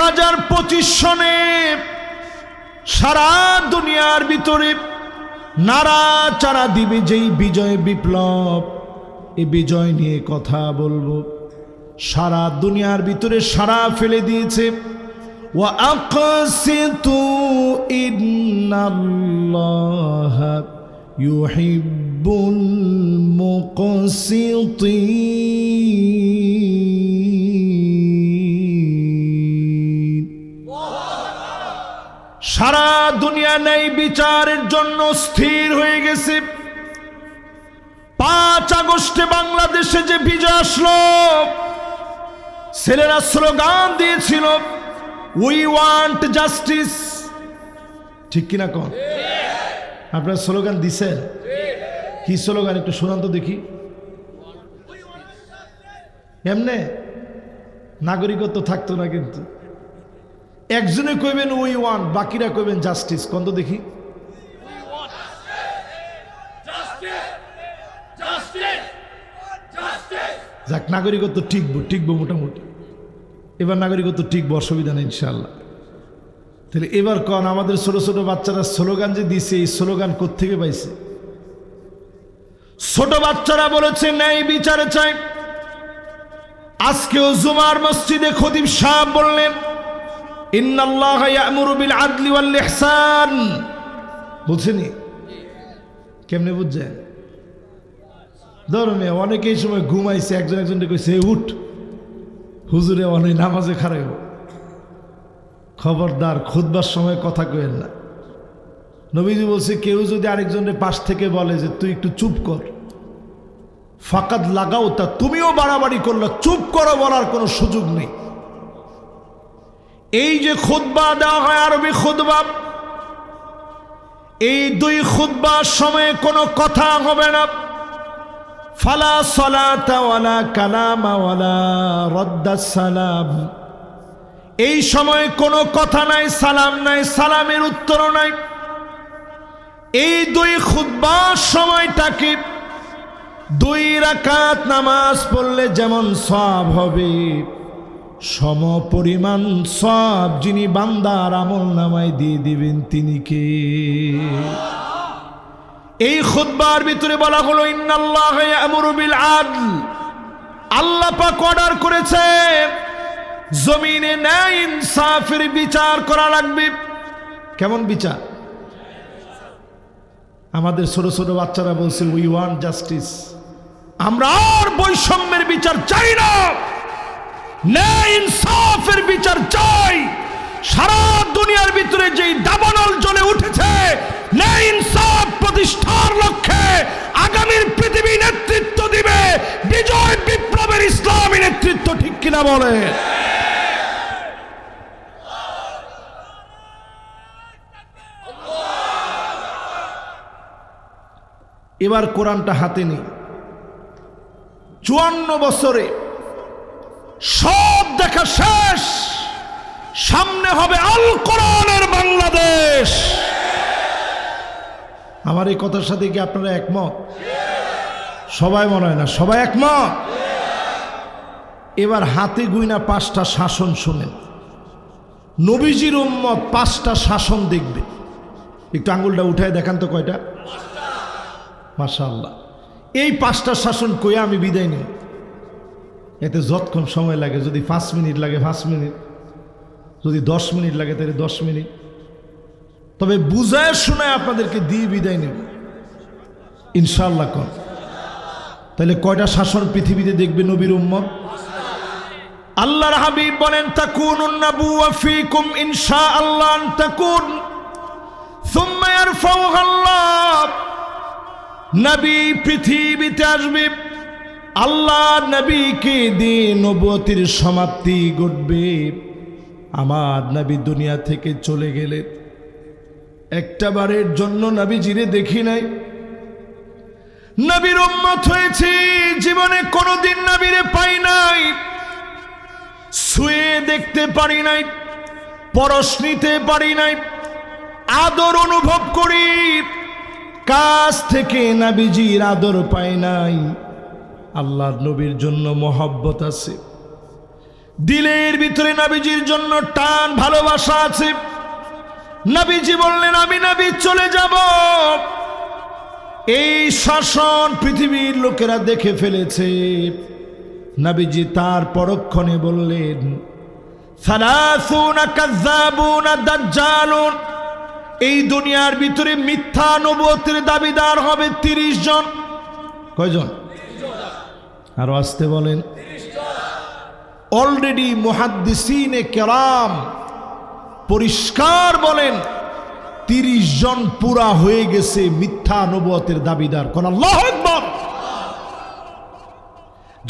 হাজার পঁচিশ সনে সারা দুনিয়ার ভিতরে নারা চারা দিবে যেই বিজয় বিপ্লব। এ বিজয় নিয়ে কথা বলব। সারা দুনিয়ার ভিতরে সারা ফেলে দিয়েছে। ইউহিব্বুল মুকসিতিন। দুনিয়া নেই, বিচারের জন্য স্থির হয়ে গেছে। পাঁচ আগস্টে বাংলাদেশে যে বিজয় আসলো, ছেলেরা স্লোগান দিয়েছিল উই ওয়ান্ট জাস্টিস ঠিক কিনা কন? আপনার স্লোগান দিছেন? কি স্লোগান? একটু শোনান তো দেখি। এমনে? নাগরিকত্ব থাকতো না কিন্তু। একজনে কইবেন উই ওয়ান বাকিরা কইবেন জাস্টিস কন তো দেখি। যাক, নাগরিকত্ব টিকবো টিকবো মোটামুটি। এবার নাগরিকত্ব টিকবো অসুবিধা নেই ইনশাল্লাহ তাহলে এবার কন, আমাদের ছোট ছোট বাচ্চারা স্লোগান যে দিছে, এই স্লোগান কোত্থেকে পাইছে? ছোট বাচ্চারা বলেছে, ন্যায় বিচারে চাই। আজকেও জুমার মসজিদে খতিব সাহেব বললেন বুঝছেনি কেমনে বুঝছেন? ধরো মেয়ে অনেকে এই সময় ঘুমাইছে, একজন একজনকে কইছে উঠ। হুজুরে অনেক নামাজে খারাপ খবরদার খুদবার সময় কথা কইেন না। নবীজি বলছে, কেউ যদি আরেকজনের পাশ থেকে বলে যে, তুই একটু চুপ কর। ফাকাত লাগাও তা তুমিও বাড়াবাড়ি করল, চুপ করো বলার কোনো সুযোগ নেই। এই যে খুদবা দেওয়া হয় আরবি খুদবা এই দুই খুদবার সময়ে কোনো কথা হবে না। ফালা সলাতা ওয়ালা কালামা রদ্দা সালাম। এই সময় কোনো কথা নাই, সালাম নাই, সালামের উত্তর নাই। এই দুই খুদ্বার সময়টাকে দুই রাকাত নামাজ পড়লে যেমন সব হবে। সম পরিমাণ সব যিনি বান্দার আমল নামায় দিয়ে দিবেন তিনি কে? এই খুদ্বার ভিতরে বলা হলো, ইন্নাল্লাহ ইয়ামুরু বিল আদল। আল্লাহ পাক অর্ডার করেছে, জমিনে ন্যায় ইনসাফের বিচার করা লাগবে। কেমন বিচার? আমাদের ছোট ছোট বাচ্চারা বলছে উই ওয়ান্ট জাস্টিস আমরা আর বৈষম্যের বিচার চাই না। ন্যায় ইনসাফের বিচার চাই। সারা দুনিয়ার ভিতরে যেই দাবানল জ্বলে উঠেছে ন্যায় ইনসাফ প্রতিষ্ঠার লক্ষ্যে আগামীর পৃথিবী নেতৃত্ব দিবে বিজয় বিপ্লবের ইসলামী নেতৃত্ব, ঠিক কিনা বলে? এবার কোরআনটা হাতে নেই। চুয়ান্ন বছরে সব দেখা শেষ। সামনে হবে আল কোরআনের বাংলাদেশ। আমার এই কথার সাথে কি আপনারা একমত? সবাই মনে হয় না, সবাই একমত? এবার হাতে গুইনা পাঁচটা শাসন শোনেন। নবীজির উম্মত পাঁচটা শাসন দেখবে। একটু আঙ্গুলটা উঠায় দেখান তো কয়টা? আল্লাহ এই পাঁচটা শাসন কইয়া আমি বিদায় নিই। এতে যতক্ষণ সময় লাগে, যদি পাঁচ মিনিট লাগে, পাঁচ মিনিট। যদি দশ মিনিট লাগে, তাহলে দশ মিনিট। তবে বুঝায় শোনায় আপনাদেরকে দিয়ে বিদায় নেব। ইনশাল্লাহ কর। তাহলে কয়টা শাসন পৃথিবীতে দেখবে নবীর উম্মত? আল্লাহর হাবিব বলেন তাকুন উন্নাবুয়া ফিকুম ইনশা আল্লাহ তাকুন। সুম্মায়ার ফাউহাল্লাহ নবী পৃথিবীতে আসবে। আল্লাহ নবীকে দিয়ে নবতির সমাপ্তি ঘটবে? আমার নবী দুনিয়া থেকে চলে গেলে একটা বারের জন্য নবী জিরে দেখি নাই। নবীর উম্মত হয়েছে, জীবনে কোনোদিন নবীরে পাই নাই। শুয়ে দেখতে পারি নাই, পরশ নিতে পারি নাই, আদর অনুভব করি। কাছ থেকে নাবিজির আদর পাই নাই। আল্লাহর নবীর জন্য মহব্বত আছে। দিলের ভিতরে নাবিজির জন্য টান ভালোবাসা আছে। নাবিজি বললেন, আমি নাবি, চলে যাব। এই শাসন পৃথিবীর লোকেরা দেখে ফেলেছে। নাবিজি তার পরক্ষণে বললেন এই দুনিয়ার ভিতরে মিথ্যা নবুয়তের দাবিদার হবে তিরিশ জন। কয়জন? আরও আসতে বলেন। অলরেডি মুহাদ্দিসিনে কেরাম পরিষ্কার বলেন, তিরিশ জন পুরা হয়ে গেছে মিথ্যা নবুয়তের দাবিদার। কোন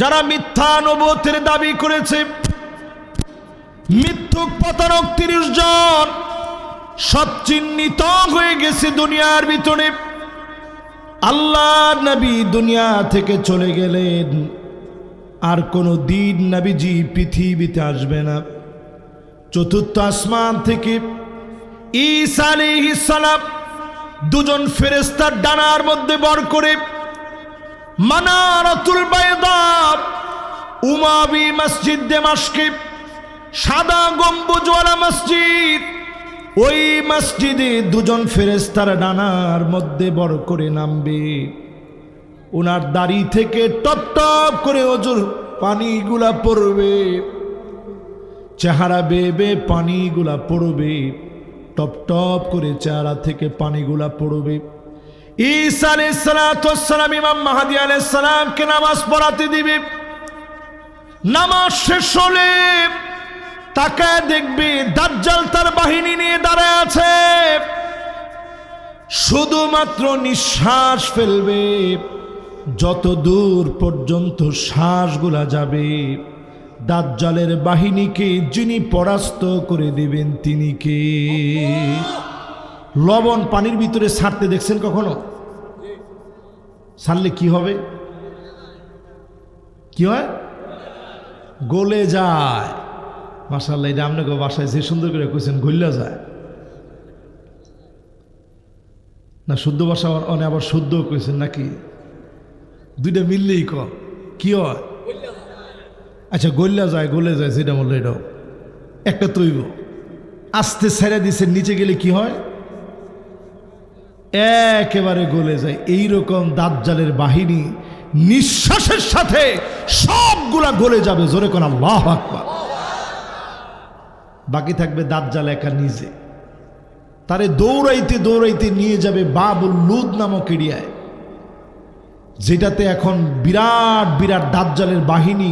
যারা মিথ্যা নবুয়তের দাবি করেছে মিথ্যুক প্রতারক তিরিশ জন, সব চিহ্নিত হয়ে গেছে দুনিয়ার ভিতরে। আল্লাহ নবী দুনিয়া থেকে চলে গেলেন। আর কোনো দিন নবীজি পৃথিবীতে আসবে না। চতুর্থ আসমান থেকে ঈসা দুজন ফেরেস্তার ডানার মধ্যে বর করে মানারাতুল বায়দা উমাবি মসজিদ দেমাশকে সাদা গম্বুজওয়ালা মসজিদ ওই মসজিদে দুজন ফেরেস্তার ডানার মধ্যে বড় করে নামবে। ওনার দাড়ি থেকে টপ টপ করে ওজোর পানিগুলা পড়বে। চেহারা বেবে পানিগুলা পড়বে। টপ টপ করে চেহারা থেকে পানিগুলা পড়বে। ঈসা আলাইসালাম ইমাম মাহাদি আলাইসালামকে নামাজ পড়াতে দিবে। নামাজ শেষ হলে তাকায় দেখবে দাজ্জাল তার বাহিনী নিয়ে দাঁড়ায় আছে। শুধুমাত্র নিঃশ্বাস ফেলবে যত দূর পর্যন্ত শ্বাসগুলা যাবে, দাজ্জালের বাহিনীকে যিনি পরাস্ত করে দিবেন তিনি কে? লবণ পানির ভিতরে ছাড়তে দেখছেন কখনো? ছাড়লে কি হবে? কি হয়? গলে যায়। মাসাল্লাহ এটা আপনাকে বাসায় যে সুন্দর করে কইছেন গল্লা যায়। না, শুদ্ধ ভাষা অনেক আবার শুদ্ধ কইছেন নাকি? দুইটা মিললেই ক কি হয়? আচ্ছা গল্লা যায়, গলে যায় সেটা বলল এটাও। একটা তৈব। আস্তে ছেড়ে দিছে, নিচে গেলে কি হয়? একেবারে গলে যায়। এই রকম দাঁতজালের বাহিনী নিঃশ্বাসের সাথে সবগুলা গলে যাবে। জোরে কোন আল্লাহ আকবার। বাকি থাকবে দাঁতজাল একা নিজে। তারে দৌড়াইতে দৌড়াইতে নিয়ে যাবে বাবুল লুদ নামক এরিয়ায়, যেটাতে এখন বিরাট বিরাট দাঁতজালের বাহিনী,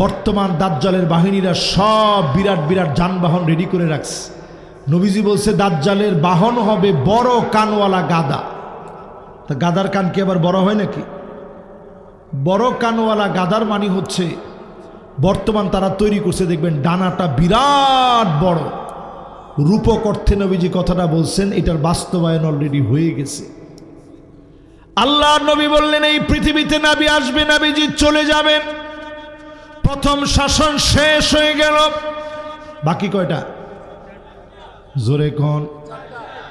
বর্তমান দাঁতজালের বাহিনীরা সব বিরাট বিরাট যানবাহন রেডি করে রাখছে। নবীজি বলছে দাঁতজালের বাহন হবে বড় কানওয়ালা গাদা। তা গাদার কান কি আবার বড় হয় নাকি? বড় কানওয়ালা গাদার মানি হচ্ছে বর্তমান তারা তৈরি করছে, দেখবেন ডানাটা বিরাট বড়। রূপক অর্থে নবীজি কথাটা বলছেন, এটার বাস্তবায়ন অলরেডি হয়ে গেছে। আল্লাহ নবী বললেন, এই পৃথিবীতে নাবি আসবে, নাবিজি চলে যাবেন। প্রথম শাসন শেষ হয়ে গেল। বাকি কয়টা? জোরে কন?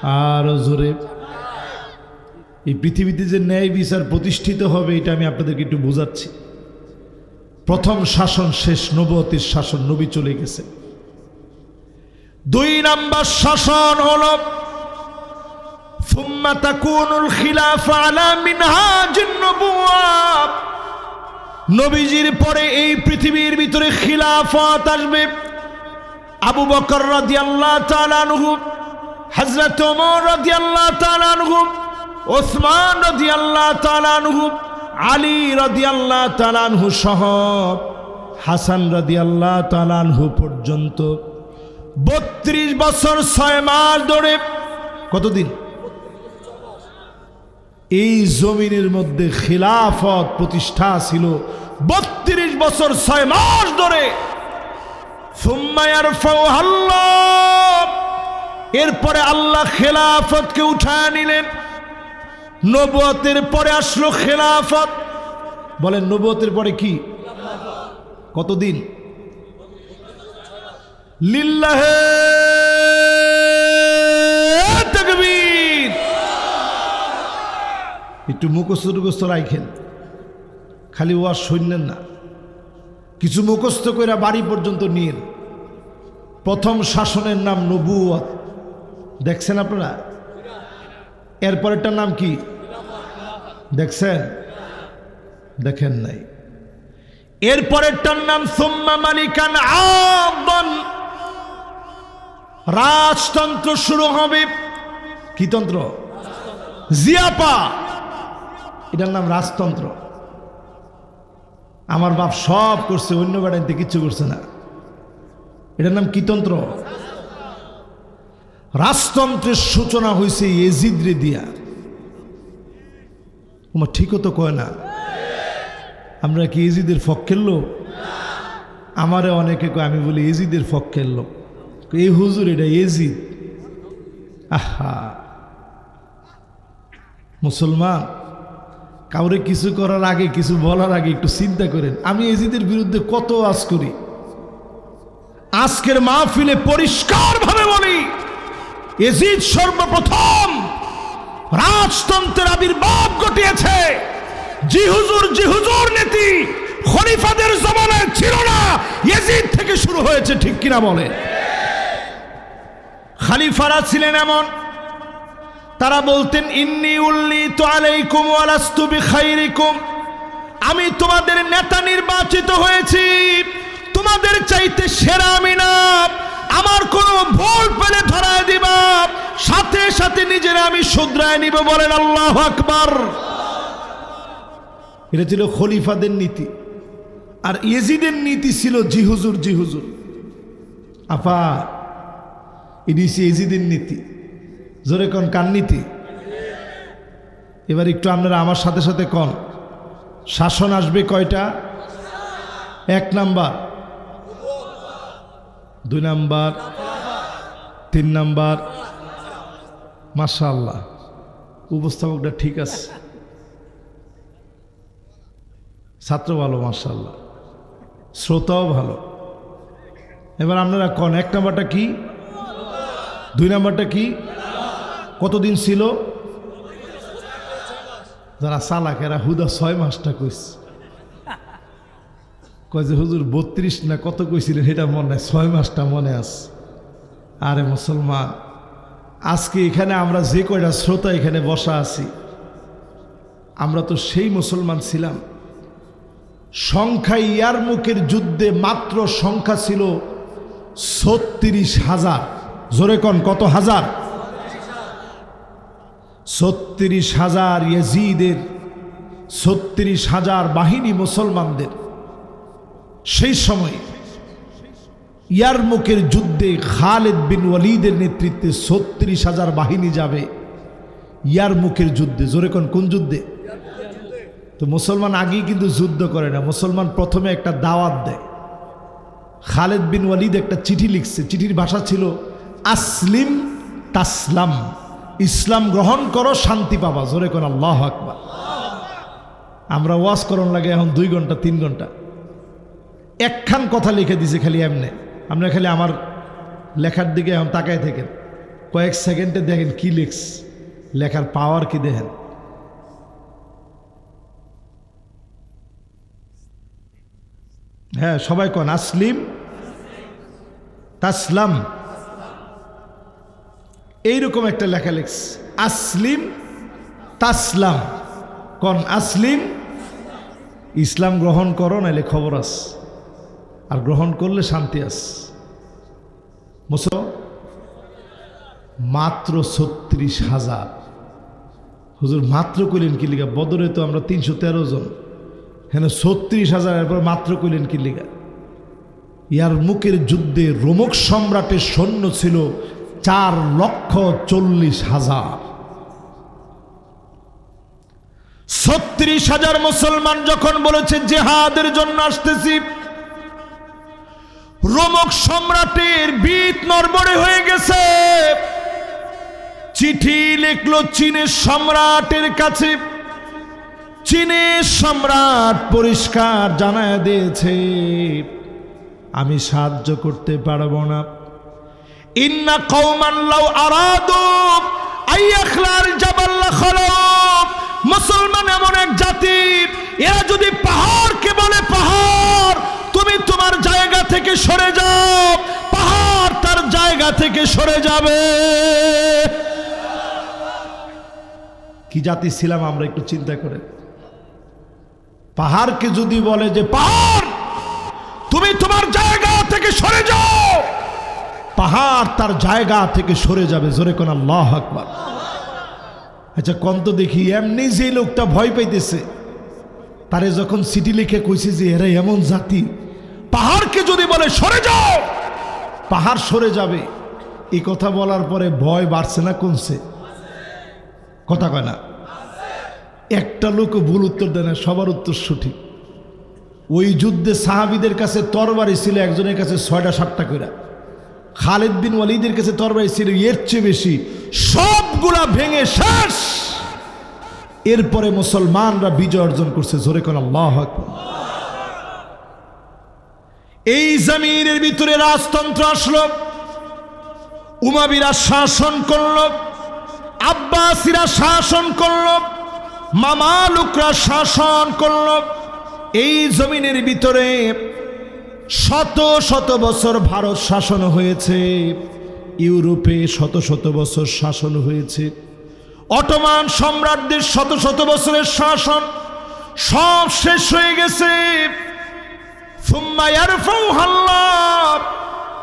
আর জোরে। এই পৃথিবীতে যে ন্যায় বিচার প্রতিষ্ঠিত হবে, এটা আমি আপনাদেরকে একটু বোঝাচ্ছি। প্রথম শাসন শেষ নবতির শাসন, নবী চলে গেছে। দুই নম্বর শাসন হল নবীজির পরে এই পৃথিবীর ভিতরে খিলাফত আসবে। আবু বকর রদি আল্লাহ তালানহুম হজরত ওমর রদি আল্লাহ তালানহুম ওসমান রদি আল্লাহ তালানহুম আলী রাদিয়াল্লাহু তাআলা আনহু সহ হাসান রাদিয়াল্লাহু তাআলা আনহু পর্যন্ত বত্রিশ বছর ছয় মাস ধরে কতদিন? এই জমিনের মধ্যে খিলাফত প্রতিষ্ঠা ছিল বত্রিশ বছর ছয় মাস ধরে। এরপরে আল্লাহ খেলাফতকে উঠায় নিলেন। নবতের পরে আসলো খেলাফত। বলেন নবতের পরে কি? কতদিন? লিল্লাহে একটু মুখস্থ টুকস্থ রাখেন খালি ওয়াজ শুনলেন না। কিছু মুখস্থ করে বাড়ি পর্যন্ত নিয়ে প্রথম শাসনের নাম নবুয়ত দেখছেন আপনারা? এরপরেরটার নাম কি? দেখছেন? দেখেন নাই। এরপরেরটার নাম সোম্মা মালিকান আবন রাজতন্ত্র শুরু হবে কি তন্ত্র? জিয়াপা। এটার নাম রাজতন্ত্র। আমার বাপ সব করছে, অন্য বেড়াইতে কিচ্ছু করছে না। এটার নাম কি তন্ত্র? রাজতন্ত্রের সূচনা হয়েছে এজিদ্রে দিয়া। তোমার ঠিকও তো কয় না? আমরা কি এজিদের ফক্কের লোক? আমারে অনেকে কয়, আমি বলি এজিদের ফক্কের লোক। এই হুজুর এটা এজিদ আহা। মুসলমান, কাউরে কিছু করার আগে, কিছু বলার আগে একটু চিন্তা করেন। আমি এজিদের বিরুদ্ধে কত আজ করি? আজকের মাহফিলে পরিষ্কারভাবে বলি এজিদ সর্বপ্রথম রাজতন্ত্রের আবির্ভাব ঘটিয়েছে। জি হুজুর জি হুজুর নীতি খলিফাদের জমানায় ছিল না। এজিদ থেকে শুরু হয়েছে, ঠিক কিনা বলে? খালিফারা ছিলেন এমন, তারা বলতেন, ইন্নি উল্লি তো আলাইকুম ওয়ালাস্তু বিখাইরিকুম। আমি তোমাদের নেতা নির্বাচিত হয়েছি। তোমাদের চাইতে সেরা আমি না। আমার কোনো ভুল পেলে ধরায় দিবা। সাথে সাথে নিজেরা আমি শুধরায় নিব বলেন আল্লাহ আকবার। এটা ছিল খলিফাদের নীতি। আর ইয়েজিদের নীতি ছিল জি হুজুর জি হুজুর। আপা হচ্ছে এজিদের নীতি। জোরে কন, কার নীতি? এবার একটু আপনারা আমার সাথে সাথে কন? শাসন আসবে কয়টা? এক নাম্বার। দুই নাম্বার, তিন নাম্বার মাশাল্লাহ উপস্থাপকটা ঠিক আছে। ছাত্র ভালো মার্শাল্লাহ শ্রোতাও ভালো। এবার আপনারা কন, এক নাম্বারটা কি? দুই নাম্বারটা কি? কতদিন ছিল? যারা চালাক, এরা হুদা ছয় মাসটা কইস কয় যে, হুজুর, বত্রিশ না কত কইছিলেন? সেটা মনে নাই, ছয় মাসটা মনে আছে। আরে মুসলমান, আজকে এখানে আমরা যে কয়টা শ্রোতা এখানে বসা আছি, আমরা তো সেই মুসলমান ছিলাম। সংখ্যা ইয়ার মুখের যুদ্ধে মাত্র সংখ্যা ছিল ছত্রিশ হাজার। জোরে কন, কত হাজার? ছত্রিশ হাজার ইয়াজিদের, ছত্রিশ হাজার বাহিনী মুসলমানদের। সেই সময় ইয়ারমুখের যুদ্ধে খালেদ বিন ওয়ালিদের নেতৃত্বে ছত্রিশ হাজার বাহিনী যাবে। ইয়ারমুখের যুদ্ধে। জোরে কোন কোন যুদ্ধে? তো মুসলমান আগেই কিন্তু যুদ্ধ করে না। মুসলমান প্রথমে একটা দাওয়াত দেয়। খালেদ বিন ওয়ালিদ একটা চিঠি লিখছে। চিঠির ভাষা ছিল, আসলিম তাসলাম। ইসলাম গ্রহণ করো, শান্তি পাবা। জোরে কোন, আল্লাহ আকবার। আমরা ওয়াজ করন লাগে এখন দুই ঘণ্টা, তিন ঘণ্টা। একখান কথা লিখে দিছে খালি এমনি। আপনারা খালি আমার লেখার দিকে এখন তাকায় থাকেন। কয়েক সেকেন্ডে দেখেন কি লিখস লেখার পাওয়ার কি দেখেন? হ্যাঁ সবাই কন? আসলিম? তাসলাম? এইরকম একটা লেখা লিখস আসলিম, তাসলাম। কন? আসলিম? ইসলাম গ্রহণ করো নাহলে খবর আস আর গ্রহণ করলে শান্তি আস। মুসল মাত্র ছত্রিশ হাজার। হুজুর, মাত্র কইলেন কি লিগা? বদরে তো আমরা তিনশো তেরো জন। হ্যাঁ ছত্রিশ হাজার, এরপর মাত্র কইলেন কি লিগা? ইয়ার মুখের যুদ্ধে রোমক সম্রাটের সৈন্য ছিল চার লক্ষ চল্লিশ হাজার। ছত্রিশ হাজার মুসলমান যখন বলেছে, জেহাদের জন্য আসতেছি রোমক সম্রাটের বিত নরবরে হয়ে গেছে। চিঠি লিখলো চীনের সম্রাটের কাছে। চীনের সম্রাট পরিষ্কার জানায় দিয়েছে, আমি সাহায্য করতে পারব না। ইন্না কৌমান লাউ আরাদু আইয়াখলার জাবাল্লা খলক। মুসলমান এমন এক জাতি, এরা যদি পাহাড়কে বলে পাহাড় তুমি তোমার জায়গা থেকে সরে যাও। পাহাড় তার জায়গা থেকে সরে যাবে। কি জাতি ছিলাম আমরা একটু চিন্তা করে। পাহাড়কে যদি বলে যে, পাহাড়, তুমি তোমার জায়গা থেকে সরে যাও। পাহাড় তার জায়গা থেকে সরে যাবে। জোরে কোন আল্লাহ আকবার। আচ্ছা কন্ত দেখি, এমনি যে লোকটা ভয় পাইতেছে, তারে যখন সিটি লিখে কইছে যে, এরা এমন জাতি পাহাড়কে যদি বলে সরে যাও, পাহাড় সরে যাবে। এই কথা বলার পরে ভয় বাড়ছে না, কমছে। কথা কয় না? একটা লোক ভুল উত্তর দেয় না, সবার উত্তর সঠিক। ওই যুদ্ধে সাহাবিদের কাছে তরবারি ছিল, একজনের কাছে ছয়টা, সাতটা করে খালেদ বিন ওয়ালিদের কাছে তরবারি ছিল, এর চেয়ে বেশি। সবগুলা ভেঙে শেষ। এরপরে মুসলমানরা বিজয় অর্জন করছে, জোরে কোন আল্লাহ আকবার। এই জমিনের ভিতরে রাজতন্ত্র আসলো, উমাবিরা শাসন করল, আব্বাসিরা শাসন করল, মামালুকরা শাসন করল এই জমিনের ভিতরে শত শত বছর ভারত শাসন হয়েছে, ইউরোপে শত শত বছর শাসন হয়েছে অটোমান সম্রাটদের শত শত বছরের শাসন সব শেষ হয়ে গেছে।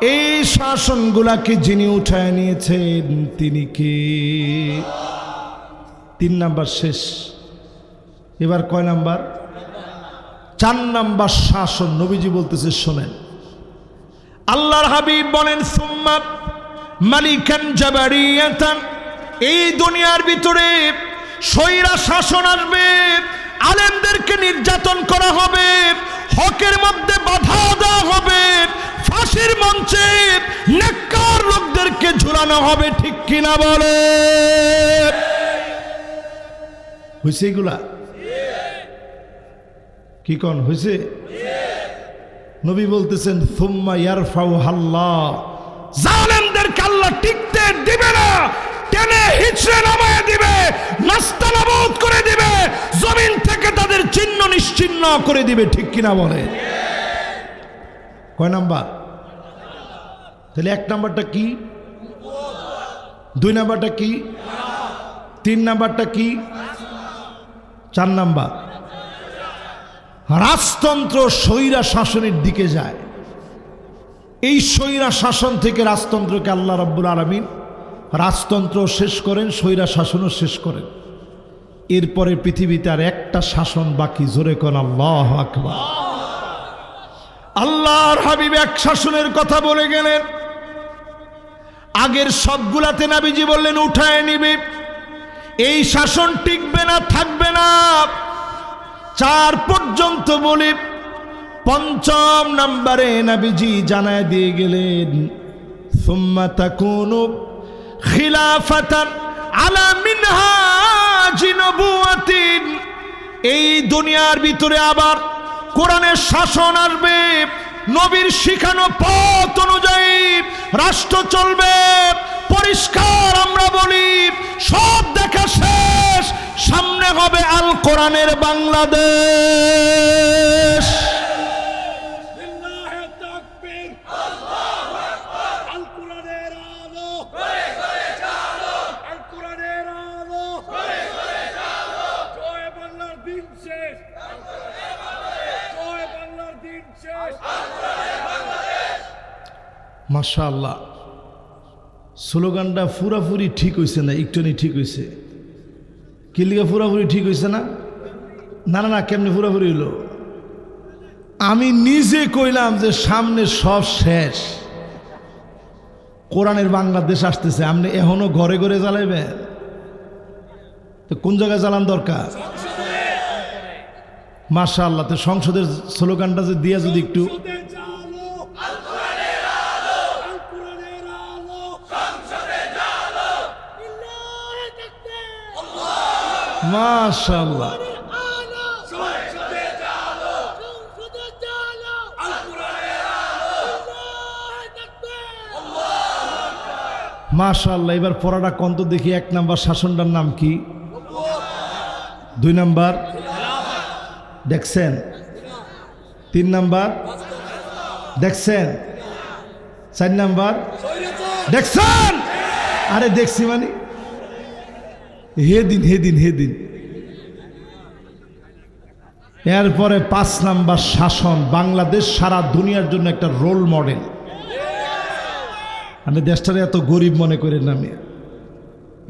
এই শাসনগুলাকে যিনি উঠায় নিয়েছেন, তিনি কে? তিন নাম্বার শেষ। এবার কয় নাম্বার? চার নাম্বার শাসন, নবীজি বলতেছে, শোনেন। আল্লাহর হাবিব বলেন, সুম্মা মালিকান জাবারিয়াতান। এই দুনিয়ার ভিতরে সৈরা শাসন আসবে আলেমদেরকে নির্যাতন করা হবে, হকের মধ্যে বাধা দেওয়া হবে, ফাঁসির মঞ্চে নেককার লোকদেরকে ঝুলানো হবে, ঠিক কিনা বলে? হয়েছে এগুলা? কি কন হয়েছে নবী বলতেছেন থুম্মা ইয়ারফাউ হাল্লা জালেমদের কাল্লা টিকতে দিবে না, টেনে হিচড়ে নামায় দিবে নাস্তানাবুদ করে দিবে। জমিন থেকে তাদের চিহ্ন নিশ্চিহ্ন করে দিবে, ঠিক কিনা বলে? কয় নাম্বার? তাহলে এক নাম্বারটা কি? দুই নাম্বারটা কি? তিন নাম্বারটা কি? চার নাম্বার। রাজতন্ত্র স্বৈরা শাসনের দিকে যায়। এই স্বৈরা শাসন থেকে রাজতন্ত্রকে আল্লাহ রব্বুল আলমিন রাজতন্ত্র শেষ করেন, স্বৈরা শাসনও শেষ করেন। এরপরে পৃথিবীতে আর একটা শাসন বাকি। জোরে কন আল্লাহ আকবার। আল্লাহর হাবিব এক শাসনের কথা বলে গেলেন। আগের সবগুলাতে নাবিজি বললেন, উঠায় নিবে। এই শাসন টিকবে না, থাকবে না। চার পর্যন্ত বলে, পঞ্চম নাম্বারে নাবিজি জানায় দিয়ে গেলেন, সুম্মা তাকুনু খিলাফাতান নবুয়াতিন। এই দুনিয়ার ভিতরে আবার কোরআনের শাসন আসবে, নবীর শিখানো পথ অনুযায়ী রাষ্ট্র চলবে, পরিষ্কার আমরা বলি, সব দেখা শেষ, সামনে হবে আল কোরআনের বাংলাদেশ লিল্লাহে তাকবীর আল কোরআনের আলো আল কোরআনের আলো জয় বাংলার দিন শেষ। মাশাআল্লাহ। স্লোগানটা পুরাপুরি ঠিক হয়েছে না? একটুনি ঠিক হয়েছে কিলিকা পুরাপুরি ঠিক হয়েছে না? না না না, কেমনি পুরাপুরি হলো আমি নিজে কইলাম যে সামনে সব শেষ। কোরআনের বাংলাদেশ আসতেছে। আপনি এখনও ঘরে ঘরে জ্বালাইবেন? তো কোন জায়গায় জ্বালান দরকার? মাশা আল্লাহ তো সংসদের স্লোগানটা যে দিয়া যদি একটু। সংসদে জালো আল কোরআনের আলো আল কোরআনের আলো সংসদে জালো লিল্লাহে তাকবীর মাশা আল্লাহ আলো সংসদে জালো সংসদে জালো আল কোরআনের আলো লিল্লাহে তাকবীর মাশাল্লাহ এবার পড়াটা কন্ত দেখি এক নাম্বার শাসনটার নাম কি? দুই নাম্বার। দেখছেন তিন নাম্বার? দেখছেন চার নাম্বার? দেখছেন আরে দেখছি মানে। হে দিন হে দিন হে দিন। এরপরে পাঁচ নাম্বার শাসন। বাংলাদেশ সারা দুনিয়ার জন্য একটা রোল মডেল আমি দেশটারে এত গরিব মনে করেন আমি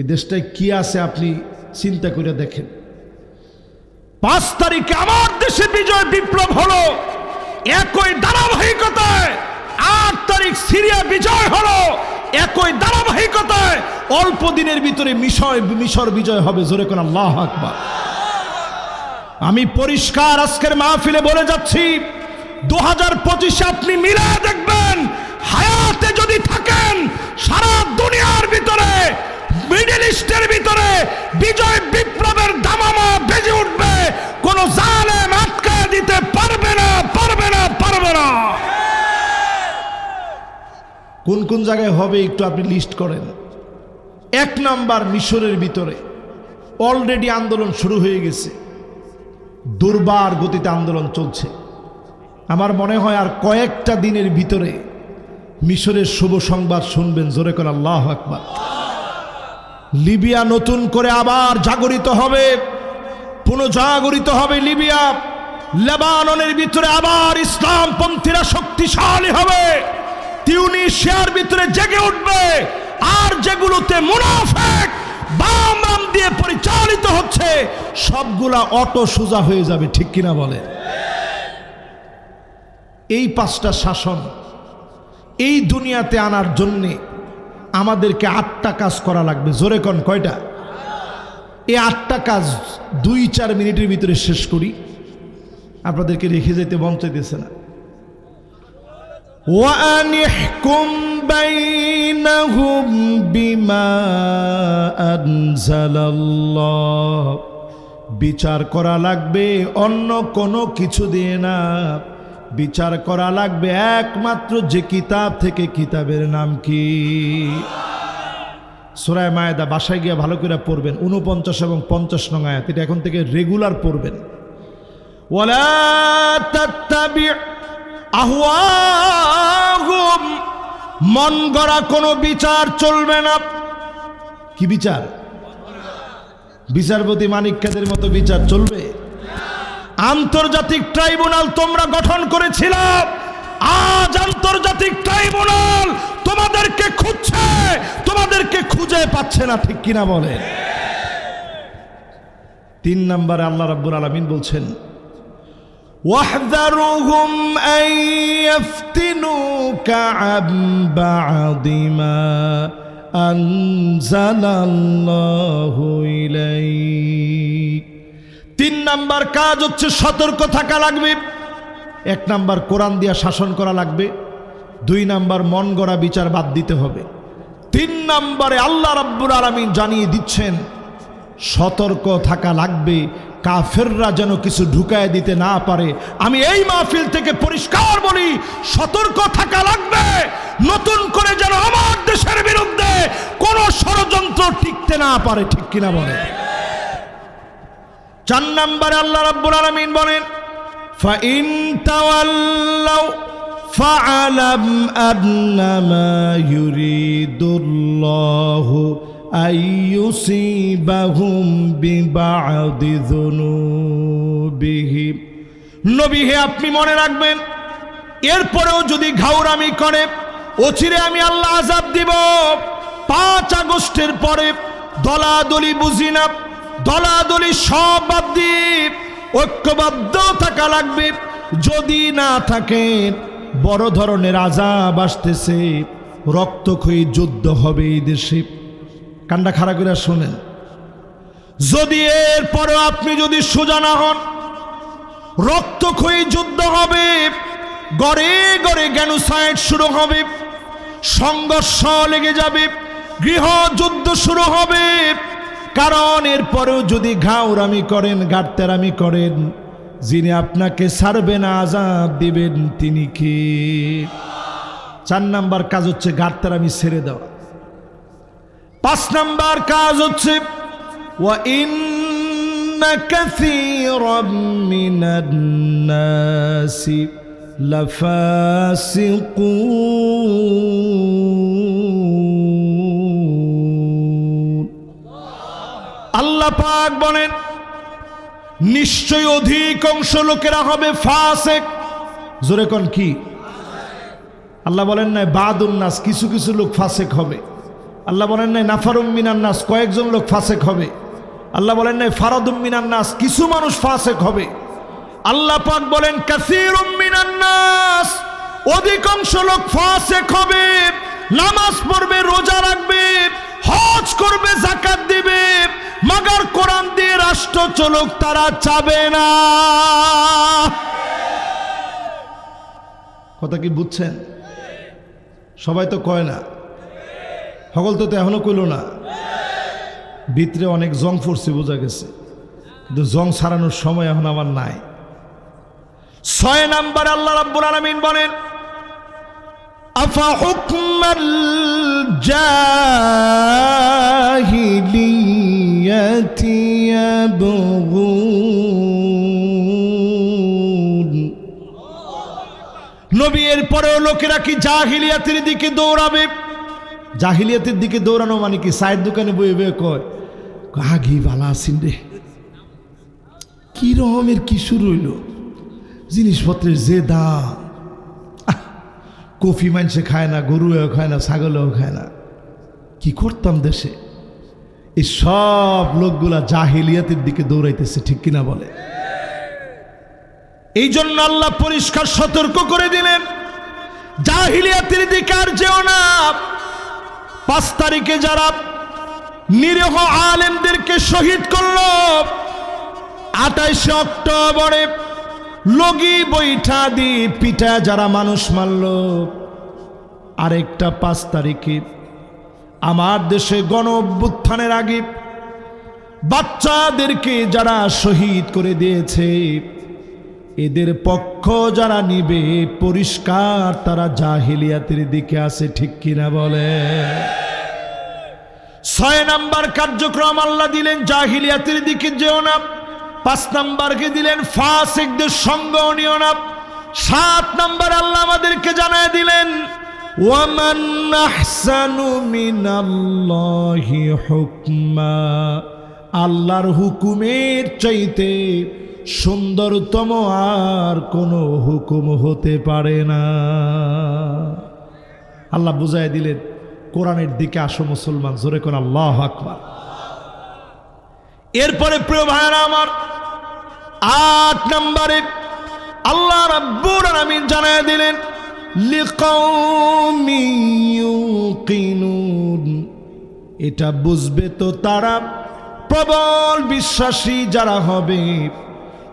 এই দেশটায় কি আছে আপনি চিন্তা করে দেখেন। পাঁচ তারিখে আমার দেশে বিজয় বিপ্লব হলো। একই ধারাবাহিকতায় আট তারিখ সিরিয়া বিজয় হলো। একই ধারাবাহিকতায় অল্প দিনের ভিতরে মিশর মিশর বিজয় হবে। জোরে কোন আল্লাহ আকবার। আমি পরিষ্কার আজকের মাহফিলে বলে যাচ্ছি দু হাজার পঁচিশে আপনি মিলে দেখবেন, হায়াতে যদি থাকেন, সারা দুনিয়ার ভিতরে মিডল ইস্টের ভিতরে বিজয় বিপ্লবের দামামা বেজে উঠবে। কোন জালেম আটকায় দিতে পারবে না পারবে না পারবে না। কোন কোন জায়গায় হবে একটু আপনি লিস্ট করেন। এক নাম্বার মিশরের ভিতরে অলরেডি আন্দোলন শুরু হয়ে গেছে। দুর্বার গতিতে আন্দোলন চলছে। আমার মনে হয় আর কয়েকটা দিনের ভিতরে মিশরের শুভ সংবাদ শুনবেন, জোরে করে আল্লাহ আকবার। লিবিয়া নতুন করে আবার জাগরিত হবে। পুনঃজাগরিত হবে লিবিয়া। লেবাননের ভিতরে আবার ইসলামপন্থীরা শক্তিশালী হবে। তিউনিশিয়ার ভিতরে জেগে উঠবে। আর যেগুলোতে মুনাফেক বাম বাম দিয়ে পরিচালিত হচ্ছে, সবগুলা অটো সোজা হয়ে যাবে, ঠিক কিনা বলে? এই পাঁচটা শাসন এই দুনিয়াতে আনার জন্যে আমাদেরকে আটটা কাজ করা লাগবে জোরে কন কয়টা এই আটটা কাজ দুই চার মিনিটের ভিতরে শেষ করি আপনাদেরকে রেখে যেতে মন চাইতেছে না وأن احكم بينهم بما أنزل الله বিচার করা লাগবে অন্য কোনো কিছু দিয়ে না বিচার করা লাগবে একমাত্র যে কিতাব থেকে কিতাবের নাম কি? সুরায় মায়েদা, বাসায় গিয়ে ভালো করে পড়বেন। উনপঞ্চাশ এবং পঞ্চাশ নং আয়াত। এটা এখন থেকে রেগুলার পড়বেন। মন গড়া কোনো বিচার চলবে না। কি বিচার? বিচারপতি মানিক্যাদের মতো বিচার চলবে? আন্তর্জাতিক ট্রাইব্যুনাল তোমরা গঠন করেছিল আজ আন্তর্জাতিক ট্রাইব্যুনাল তোমাদেরকে খুঁজছে তোমাদেরকে খুঁজে পাচ্ছে না ঠিক কিনা বলে তিন নম্বরে আল্লাহ রাব্বুল আলামিন বলছেন واحذرهم أن يفتنوك عن بعض ما أنزل الله إليك তিন নাম্বার কাজ হচ্ছে সতর্ক থাকা লাগবে। এক নাম্বার কোরআন দিয়া শাসন করা লাগবে। দুই নাম্বার মন গড়া বিচার বাদ দিতে হবে। তিন নাম্বারে আল্লাহ রাব্বুল আলামিন জানিয়ে দিচ্ছেন, সতর্ক থাকা লাগবে, কাফেররা যেন কিছু ঢুকায় দিতে না পারে। আমি এই মাহফিল থেকে পরিষ্কার বলি, সতর্ক থাকা লাগবে, নতুন করে যেন আমার দেশের বিরুদ্ধে কোনো ষড়যন্ত্র টিকতে না পারে, ঠিক কিনা বলে চার নম্বরে আল্লাহ রাব্বুল আলামিন বলেন فإن تولوا فاعلم أنما يريد الله أن يصيبهم ببعض ذنوبهم নবী হে আপনি মনে রাখবেন এরপরেও যদি ঘাউরামি করে অচিরে আমি আল্লাহ আজাব দিব পাঁচ আগস্টের পরে দলাদলি বুঝি না দলাদলি সব বাদ দিয়ে ঐক্যবদ্ধ থাকা লাগবে। যদি না থাকে, বড় ধরনের আজাব আসতেছে। রক্তক্ষয়ী যুদ্ধ হবে এই দেশে। কান্ডা খাড়া করে শোনেন। যদি এরপরে আপনি যদি সোজা না হন, রক্তক্ষয়ী যুদ্ধ হবে। গড়ে গড়ে জ্ঞানোসাইড শুরু হবে। সংঘর্ষ লেগে যাবে। গৃহযুদ্ধ শুরু হবে। কারণ এরপরেও যদি ঘাউরামি করেন গাড়তেরামি করেন যিনি আপনাকে ছাড়বেন আজাব দিবেন তিনি কি চার নাম্বার কাজ হচ্ছে গাড়তেরামি ছেড়ে দেওয়া পাঁচ নাম্বার কাজ হচ্ছে وَإِنَّ كَثِيرًا مِنَ النَّاسِ لفاسقون আল্লাহ পাক বলেন নিশ্চয় অধিকাংশ লোকেরা হবে ফাসেক। জোরে কোন কি? আল্লাহ বলেন নাই, বাদুন নাস, কিছু কিছু লোক ফাসেক হবে। আল্লাহ বলেন নাই, নাফারুম মিনান নাস, কয়েকজন লোক ফাসেক হবে। আল্লাহ বলেন নাই ফারাদুম মিনান নাস, কিছু মানুষ ফাসেক হবে। আল্লাহ পাক বলেন, কাসিরুম মিনান নাস অধিকাংশ লোক ফাসেক হবে। নামাজ পড়বে, রোজা রাখবে, হজ করবে জাকাত দিবে। মাগার কোরআন দিয়ে রাষ্ট্র চলুক, তারা চাবে না। কথা কি বুঝছেন? সবাই তো কয় না। সকল তো এখনও কইল না। ভিতরে অনেক জং পড়ছে বোঝা গেছে। কিন্তু জং সারানোর সময় এখন আমার নাই। ছয় নাম্বার আল্লাহ রাব্বুল আলামিন বলেন, আফা হুকমাল জাহিলিয়াতি নবী এর পরেও লোকেরা কি জাহিলিয়াতের দিকে দৌড়াবে? জাহিলিয়াতের দিকে দৌড়ানো মানে কি? সাইড দোকানে বয়ে বয়ে কয় আগি ভালা আছেন রে। কি রকমের কি শুরু হইল? জিনিসপত্রের যে আহ, কফি মানসে খায় না গরুও খায় না ছাগলও খায় না। কি করতাম দেশে? এই সব লোকগুলা জাহিলিয়াতের দিকে দৌড়াইতেছে ঠিক কিনা বলে? এই জন্য আল্লাহ পরিষ্কার সতর্ক করে দিলেন। জাহিলিয়াতের দিকে আর যেও না। পাঁচ তারিখে যারা নিরীহ আলেমদেরকে শহীদ করল, আঠাইশে অক্টোবরে লগি বৈঠা দি পিঠা যারা মানুষ মারল, আরেকটা পাঁচ তারিখে আমার দেশে গণ অভ্যুত্থানের আগে বাচ্চাদেরকে যারা শহীদ করে দিয়েছে এদের পক্ষ যারা নিবে পরিষ্কার, তারা জাহিলিয়াতের দিকে আছে, ঠিক কিনা বলে? ছয় নাম্বার কার্যক্রম আল্লাহ দিলেন, জাহিলিয়াতের দিকে যেও না। পাঁচ নাম্বারকে দিলেন, ফাসেকদের সঙ্গ নিও না। সাত নাম্বার আল্লাহ আমাদেরকে জানায় দিলেন হুকমা। আল্লাহর হুকুমের চাইতে সুন্দরতম আর কোনো হুকুম হতে পারে না। আল্লাহ বুঝাই দিলেন, কোরআনের দিকে আসো মুসলমান, জোরে কোন আল্লাহ আকবার। এরপরে প্রিয় ভাইরা আমার, আট নম্বরে আল্লাহ রাব্বুল আলামিন জানায় দিলেন এটা বুঝবে তো তারা প্রবল বিশ্বাসী যারা হবে।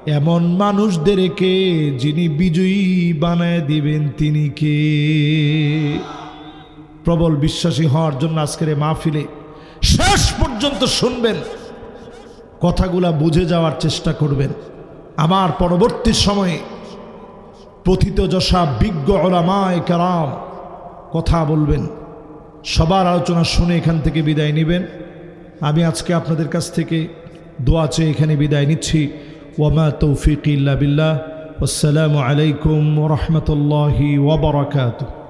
এমন মানুষদেরকে যিনি বিজয়ী বানায় দিবেন, তিনি কে? প্রবল বিশ্বাসী হওয়ার জন্য আজকের এই মাহফিলে শেষ পর্যন্ত শুনবেন, কথাগুলা বুঝে যাওয়ার চেষ্টা করবেন। আমার পরবর্তী সময়ে পথিত যশা বিজ্ঞ ওলামায় কারাম কথা বলবেন। সবার আলোচনা শুনে এখান থেকে বিদায় নেবেন। আমি আজকে আপনাদের কাছ থেকে দোয়া চেয়ে এখানে বিদায় নিচ্ছি। ওয়ামা তৌফিক ইল্লা বিল্লাহ আসসালামু আলাইকুম ওরহমতুল্লাহি ওবরাকাতুহ